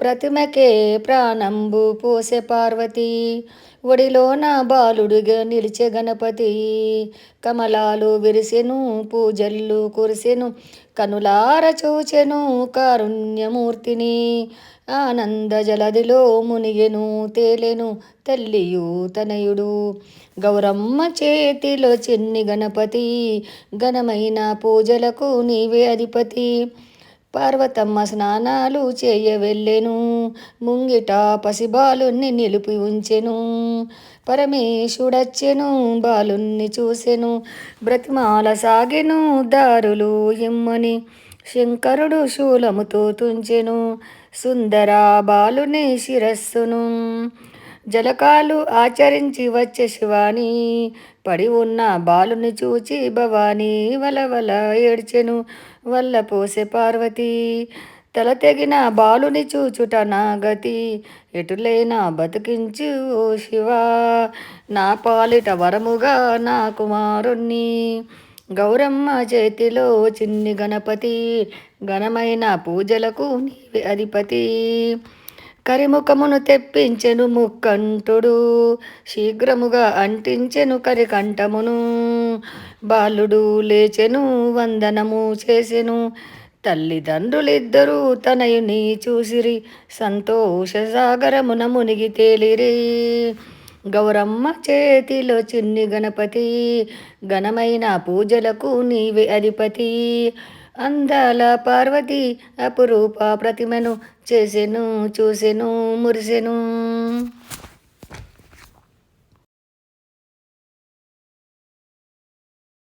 ప్రతిమకే ప్రాణంబు పోసే పార్వతి. ఒడిలోన బాలుడిగా నిలిచే గణపతి. కమలాలు విరిసెను పూజల్లు కురిసెను కనులార చూచెను కారుణ్యమూర్తిని. ఆనంద జలదిలో మునిగెను తేలెను తల్లియు తనయుడు. గౌరమ్మ చేతిలో చిన్ని గణపతి. ఘనమైన పూజలకు నీవే అధిపతి. పార్వతమ్మ స్నానాలు చేయ వెళ్ళెను ముంగిట పసిబాలుణ్ణి నిలిపి ఉంచెను. పరమేశుడచ్చెను బాలుణ్ణి చూసెను. బ్రతిమాల సాగెను దారులు ఇమ్మని శంకరుడు శూలముతో తుంచెను. సుందర బాలుని శిరస్సును జలకాలు ఆచరించి వచ్చే శివాని పడి ఉన్న బాలుని చూచి భవానీ వలవల ఏడ్చెను వల్ల పోసే పార్వతి. తల తెగిన బాలుని చూచుట నా గతి ఎటులైనా బతికించు ఓ శివా. నా పాలిట వరముగా నా కుమారుణ్ణి. గౌరమ్మ చేతిలో చిన్ని గణపతి ఘనమైన పూజలకు నీవే అధిపతి. కరిముఖమును తెప్పించెను ముక్కంటుడు. శీఘ్రముగా అంటించెను కరికంఠమును బాలుడు లేచెను వందనము చేసెను. తల్లిదండ్రులిద్దరూ తనయుని చూసిరి. సంతోష సాగరమున మునిగి తేలిరి. గౌరమ్మ చేతిలో చిన్ని గణపతి. ఘనమైన పూజలకు నీవే అధిపతి. అందాల పార్వతి అపురూప ప్రతిమను చేసెను చూసెను మురిసెను.